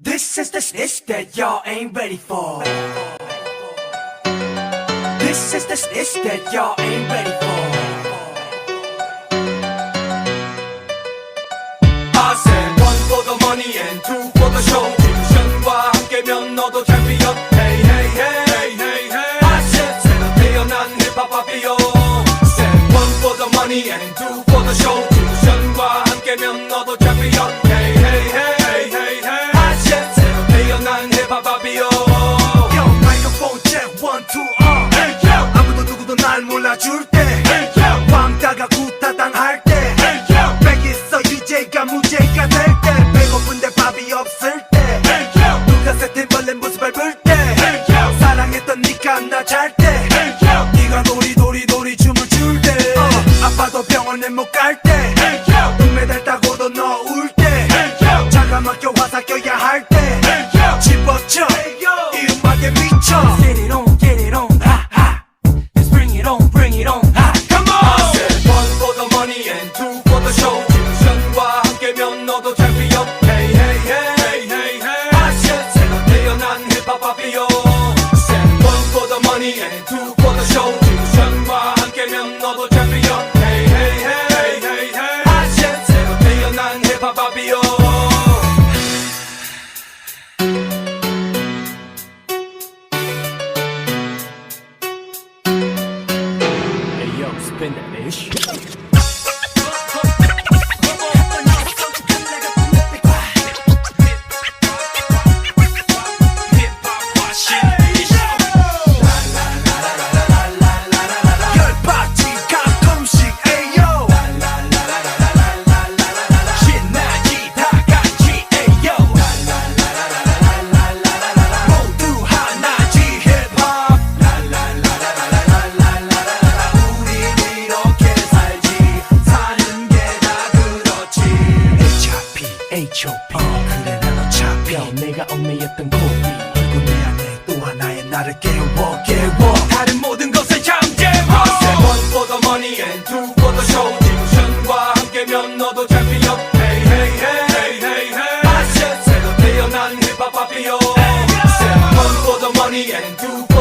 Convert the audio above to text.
This is the snitch that y'all ain't ready for. This is the snitch that y'all ain't ready for. I said one for the money and two for the show. 함께면 너도 챔피언. Hey hey hey hey hey hey. I said Said one for the money and two for the show. Atatürk one for the money and two for the show. Hey hey hey hey hey. Hey yo spin that bitch. H.O.P. 어, 그래 난 어차피 내가 얽매였던 고비. 그리고 내 안에 또 하나의 나를 깨워 깨워. 다른 모든 것을 잠재워. 세번 for the money and two for the show. 디모션과 함께면 너도 챔피언 and two